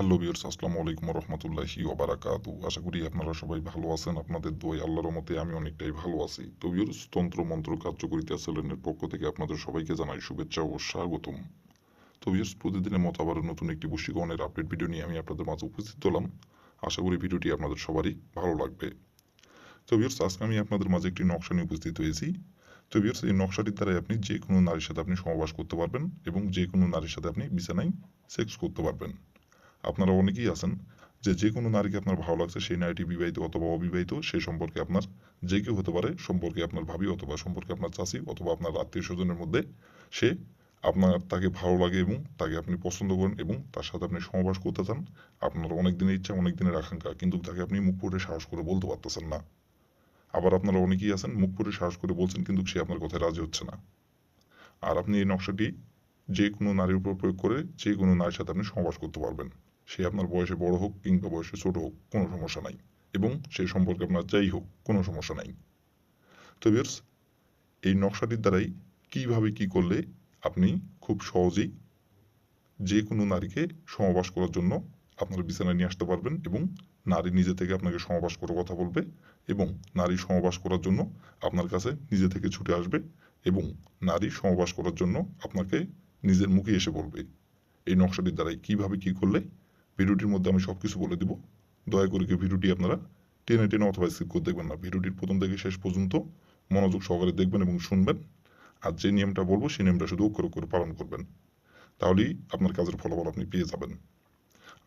Hello বিয়ার্স আসসালামু আলাইকুম রহমতুল্লাহি ওবারাকাতু আশা করি আপনারা সবাই ভালো আছেন, আপনাদের দোয়াই আল্লাহর মতে আমি অনেকটাই ভালো আছি। তো বিয়ার্স তন্ত্র মন্ত্র কার্যকরিতা চ্যানেলের পক্ষ থেকে আপনাদের সবাইকে জানাই শুভেচ্ছা ও স্বাগতম। তো বিয়ার্স প্রতিদিনের মতো আবার নতুন একটি বশীকরণের আপডেট ভিডিও নিয়ে আমি আপনাদের মাঝে উপস্থিত হলাম। আশা করি ভিডিওটি আপনাদের সবারই ভালো লাগবে। তো বিয়ার্স আজকে আমি আপনাদের মাঝে একটি নকশা নিয়ে উপস্থিত হয়েছি। তো বিয়ার্স এই নকশাটির দ্বারাই আপনি যে কোনো নারীর সাথে আপনি সহবাস করতে পারবেন এবং যে কোনো নারীর সাথে আপনি বিছানায় সেক্স করতে পারবেন। আপনারা অনেকেই আছেন যে যে কোনো নারীকে আপনার ভালো লাগছে, সেই নারীটি বিবাহিত অথবা অবিবাহিত সেই সম্পর্কে আপনার যে কেউ হতে পারে, সম্পর্কে আপনার ভাবি অথবা সম্পর্কে আপনার চাষি অথবা আপনার আত্মীয় স্বজনের মধ্যে সে আপনার তাকে ভালো লাগে এবং তাকে আপনি পছন্দ করেন এবং তার সাথে আপনি সহবাস করতে চান। আপনার অনেক দিনের ইচ্ছা অনেক দিনের আকাঙ্ক্ষা, কিন্তু তাকে আপনি মুখ ফুটে সাহস করে বলতে পারতেছেন না। আবার আপনারা অনেকেই আছেন, মুখ ফুটে সাহস করে বলছেন, কিন্তু সে আপনার কথায় রাজি হচ্ছে না। আর আপনি এই নকশাটি যে কোনো নারীর উপর প্রয়োগ করে যে কোনো নারীর সাথে আপনি সহবাস করতে পারবেন। সে আপনার বয়সে বড় হোক কিংবা বয়সে ছোট হোক, কোনো সমস্যা নাই। এবং সেই সম্পর্কে আপনার যাই হোক, কোনো সমস্যা নাই। তো বিয়ার্স এই নকশাটির দ্বারাই কীভাবে কি করলে আপনি খুব সহজেই যে কোনো নারীকে সমাবাস করার জন্য আপনার বিছানায় নিয়ে আসতে পারবেন এবং নারী নিজে থেকে আপনাকে সমাবাস করার কথা বলবে এবং নারী সমাবাস করার জন্য আপনার কাছে নিজে থেকে ছুটে আসবে এবং নারী সমাবাস করার জন্য আপনাকে নিজের মুখে এসে বলবে। এই নকশাটির দ্বারাই কীভাবে কি করলে ভিডিওটির মধ্যে আমি সব কিছু বলে দিব। দয়া করে ভিডিওটি আপনারা টেনে টেনে অথবা স্কিপ করে দেখবেন না। ভিডিওটির প্রথম থেকে শেষ পর্যন্ত মনোযোগ সহকারে দেখবেন এবং শুনবেন। আর যে নিয়মটা বলব, সেই নিয়মটা শুধু অক্ষর করে পালন করবেন। তাহলেই আপনার কাজের ফলাফল আপনি পেয়ে যাবেন।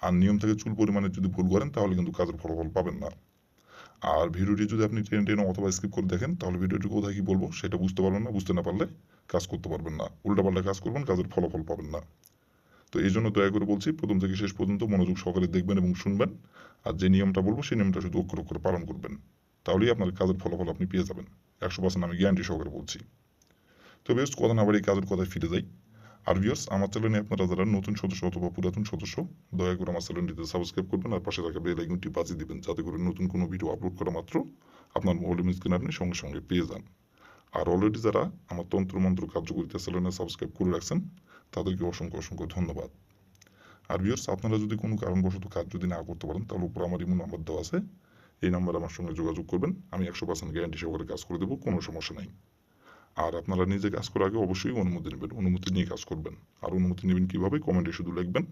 আর নিয়ম থেকে চুল পরিমাণে যদি ভুল করেন, তাহলে কিন্তু কাজের ফলাফল পাবেন না। আর ভিডিওটি যদি আপনি টেনে টেনে অথবা স্কিপ করে দেখেন, তাহলে ভিডিওটি কোথায় কি বলব, সেটা বুঝতে পারবেন না, বুঝতে না পারলে কাজ করতে পারবেন না। উল্টাপাল্টা কাজ করবেন, কাজের ফলাফল পাবেন না। তো এই জন্য দয়া করে বলছি, প্রথম থেকে শেষ পর্যন্ত মনোযোগ সহকারে দেখবেন এবং শুনবেন। আর যে নিয়মটা বলব, সেই নিয়মটা শুধু অক্ষর অক্ষরে পালন করবেন। তাহলেই আপনার কাজের ফলাফল আপনি পেয়ে যাবেন। একশো পার্সেন্ট আমি গ্যারান্টি সহকারে বলছি। তো বেশ কথা না বাড়ি কাজের কথায় ফিরে যাই। আর ভিউয়ার্স আমার চ্যানেলে আপনারা যারা নতুন সদস্য অথবা পুরাতন সদস্য, দয়া করে আমার চ্যানেলটিতে সাবস্ক্রাইব করবেন আর পাশে থাকা বেল বাজিয়ে দিবেন, যাতে করে নতুন কোনো ভিডিও আপলোড করা মাত্র আপনার মোবাইল স্ক্রিনে আপনি সঙ্গে সঙ্গে পেয়ে যান। আর অলরেডি যারা আমার তন্ত্রমন্ত্র কার্যকরিতা চ্যানেলে সাবস্ক্রাইব করে রাখছেন তাদেরকে অসংখ্য অসংখ্য ধন্যবাদ। আর ভিউয়ার্স আপনারা যদি কোনো কারণবশত কাজ যদি না করতে পারেন, তাহলে উপর আমার ইমো নাম্বার দেওয়া আছে। এই নাম্বারে আমার সঙ্গে যোগাযোগ করবেন। আমি একশো পার্সেন্ট গ্যারান্টি সহকারে কাজ করে দেবো, কোনো সমস্যা নেই। আর আপনারা নিজে কাজ করার আগে অবশ্যই অনুমতি নেবেন, অনুমতি নিয়ে কাজ করবেন। আর অনুমতি নেবেন কীভাবে, কমেন্টে শুধু লিখবেন,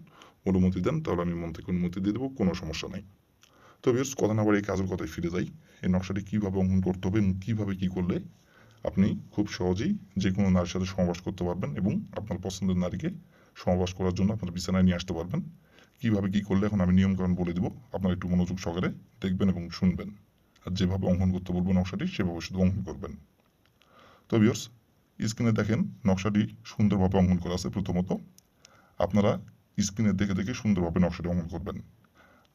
অনুমতি দেন, তাহলে আমি মন থেকে অনুমতি দিয়ে দেবো, কোনো সমস্যা নেই। তো ভিউয়ার্স কথা না বলে এই কাজের কথায় ফিরে যাই। এই নকশাটি কীভাবে অঙ্কন করতে হবে এবং কীভাবে কী করলে আপনি খুব সহজেই যে কোনো নারীর সাথে সমাবাস করতে পারবেন এবং আপনার পছন্দের নারীকে সমাবাস করার জন্য আপনার বিছানায় নিয়ে আসতে পারবেন। কীভাবে কী করলে এখন আমি নিয়মকানুন বলে দেবো, আপনারা একটু মনোযোগ সহকারে দেখবেন এবং শুনবেন। আর যেভাবে অঙ্কন করতে বলব নকশাটি, সেভাবে শুধু অঙ্কন করবেন। তো ভিউয়ার্স স্ক্রিনে দেখেন নকশাটি সুন্দরভাবে অঙ্কন করা আছে প্রথমত। আপনারা স্ক্রিনে দেখে দেখে সুন্দরভাবে নকশাটি অঙ্কন করবেন।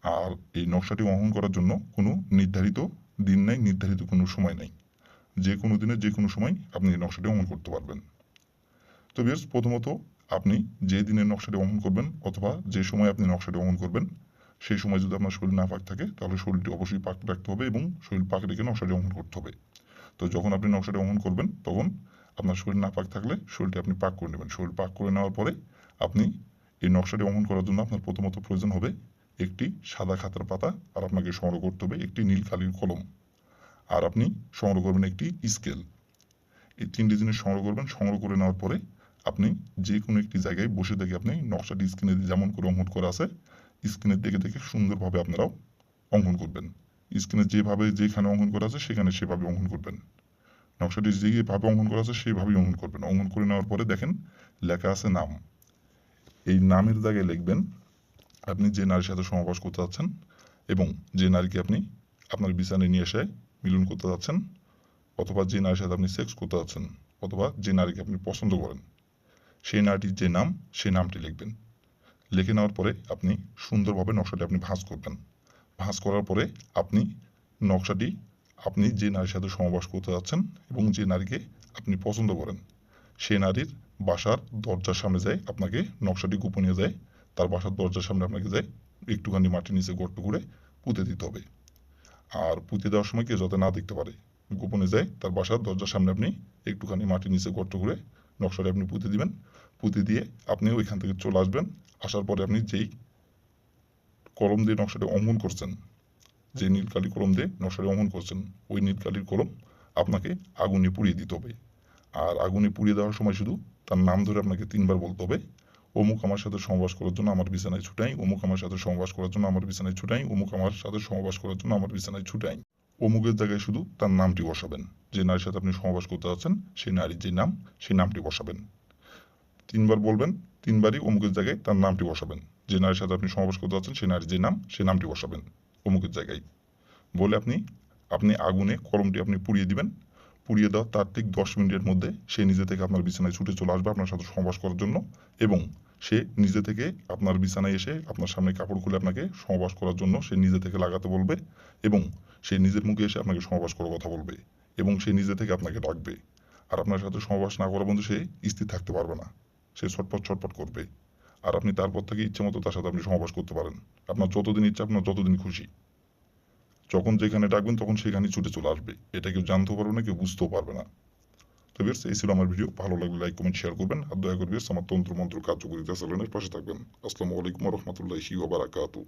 আর এই নকশাটি অঙ্কন করার জন্য কোনো নির্ধারিত দিন নাই, নির্ধারিত কোনো সময় নাই। যে কোনো দিনে, যে কোনো সময় আপনি এই নকশাটি অঙ্কন করতে পারবেন। তো বিয়ার্স প্রথমত আপনি যে দিনের নকশাটি অঙ্কন করবেন অথবা যে সময় আপনি নকশাটি অঙ্কন করবেন, সেই সময় যদি আপনার শরীর না পাক থাকে, তাহলে শরীরটি অবশ্যই পাক রাখতে হবে এবং শরীর পাক রেখে নকশাটি অঙ্কন করতে হবে। তো যখন আপনি নকশাটি অঙ্কন করবেন, তখন আপনার শরীর না পাক থাকলে শরীরটি আপনি পাক করে নেবেন। শরীর পাক করে নেওয়ার পরে আপনি এই নকশাটি অঙ্কন করার জন্য আপনার প্রথমত প্রয়োজন হবে একটি সাদা খাতার পাতা আর আপনাকে সংগ্রহ করতে হবে একটি নীল কালির কলম। আর আপনি সংগ্রহ করবেন একটি স্কেল এই তিনটি জিনিস সংগ্রহ করবেন, সংগ্রহ করে নেওয়ার পরে আপনি যে কোনো একটি জায়গায় বসে থেকে আপনি নকশাটি স্ক্রিনে যেমন করে অঙ্কন করা আছে স্ক্রিনের দেখে দেখে সুন্দরভাবে আপনারাও অঙ্কন করবেন। স্ক্রিনে যেভাবে যেখানে অঙ্কন করা আছে সেখানে সেভাবে অঙ্কন করবেন। নকশাটি যেভাবে অঙ্কন করা আছে সেইভাবেই অঙ্কন করবেন। অঙ্কন করে নেওয়ার পরে দেখেন লেখা আছে নাম। এই নামের জায়গায় লিখবেন, আপনি যে নারীর সাথে সমাবাস করতে যাচ্ছেন এবং যে নারীকে আপনি আপনার বিছানায় নিয়ে এসে মিলন করতে যাচ্ছেন, অথবা যে নারীর সাথে আপনি সেক্স করতে যাচ্ছেন, অথবা যে নারীকে আপনি পছন্দ করেন, সেই নারীটির যে নাম, সেই নামটি লিখবেন। লিখে নেওয়ার পরে আপনি সুন্দরভাবে নকশাটি আপনি ভাঁজ করবেন। ভাঁজ করার পরে আপনি নকশাটি আপনি যে নারীর সাথে সমাবাস করতে যাচ্ছেন এবং যে নারীকে আপনি পছন্দ করেন, সেই নারীর বাসার দরজার সামনে যায় আপনাকে নকশাটি গোপনীয় যায় তার বাসার দরজার সামনে আপনাকে যায় একটুখানি মাটির নিচে গর্ত করে পুঁতে দিতে হবে। আর পুঁতে দেওয়ার সময় কেউ যাতে না দেখতে পারে। গোপনে যায় তার বাসার দরজার সামনে আপনি একটুখানি মাটির নিচে গর্ত করে নকশাটা আপনি পুঁতে দিবেন। পুঁতে দিয়ে আপনি ওইখান থেকে চলে আসবেন। আসার পরে আপনি যেই কলম দিয়ে নকশাটি অঙ্কন করছেন, যে নীল কালি কলম দিয়ে নকশাটি অঙ্কন করছেন, ওই নীল কালির কলম আপনাকে আগুনে পুড়িয়ে দিতে হবে। আর আগুনে পুড়িয়ে দেওয়ার সময় শুধু তার নাম ধরে আপনাকে তিনবার বলতে হবে অমুক আমার সাথে সহবাস করার জন্য আমার বিছানায় ছুটাই। অমুক আমার সাথে সহবাস করার জন্য আমার বিছানায় ছুটাই। অমুক আমার সাথে সহবাস করার জন্য আমার বিছানায় ছুটাই। অমুকের জায়গায় শুধু তার নামটি বসাবেন। যে নারীর সাথে আপনি সহবাস করতে যাচ্ছেন, সেই নারীর যে নাম, সেই নামটি বসাবেন। তিনবার বলবেন, তিনবারই অমুকের জায়গায় তার নামটি বসাবেন। যে নারীর সাথে আপনি সমাবেশ করতে যাচ্ছেন, সেই নারীর যে নাম, সেই নামটি বসাবেন অমুকের জায়গায়। বলে আপনি আপনি আগুনে কলমটি আপনি পুড়িয়ে দিবেন পুড়িয়ে দেওয়ার তার ঠিক দশ মিনিটের মধ্যে সে নিজে থেকে আপনার বিছানায় ছুটে চলে আসবে আপনার সাথে সহবাস করার জন্য এবং সে নিজে থেকে আপনার বিছানায় এসে আপনার সামনে কাপড় খুলে আপনাকে সহবাস করার জন্য সে নিজে থেকে লাগাতে বলবে এবং সে নিজের মুখে এসে আপনাকে সহবাস করার কথা বলবে এবং সে নিজে থেকে আপনাকে ডাকবে। আর আপনার সাথে সহবাস না করা বন্ধু সে স্থির থাকতে পারবে না। সে ছটপট ছটপট করবে। আর আপনি তারপর থেকে ইচ্ছে মতো তার সাথে আপনি সহবাস করতে পারেন। আপনার যতদিন ইচ্ছা, আপনার যতদিন খুশি। যখন যেখানে ডাকবেন তখন সেখানে ছুটে চলে আসবে। এটা কেউ জানতেও পারবে না, কেউ বুঝতেও পারবে না। তো বেশ এই ছিল আমার ভিডিও ভালো লাগলে লাইক কমেন্ট শেয়ার করবেন। আর দয়া করে বেশ আমার তন্ত্র মন্ত্র কার্যকরিতা চ্যানেলের পাশে থাকবেন। আসসালামু আলাইকুম রহমতুল্লাহি ওবারাকাতু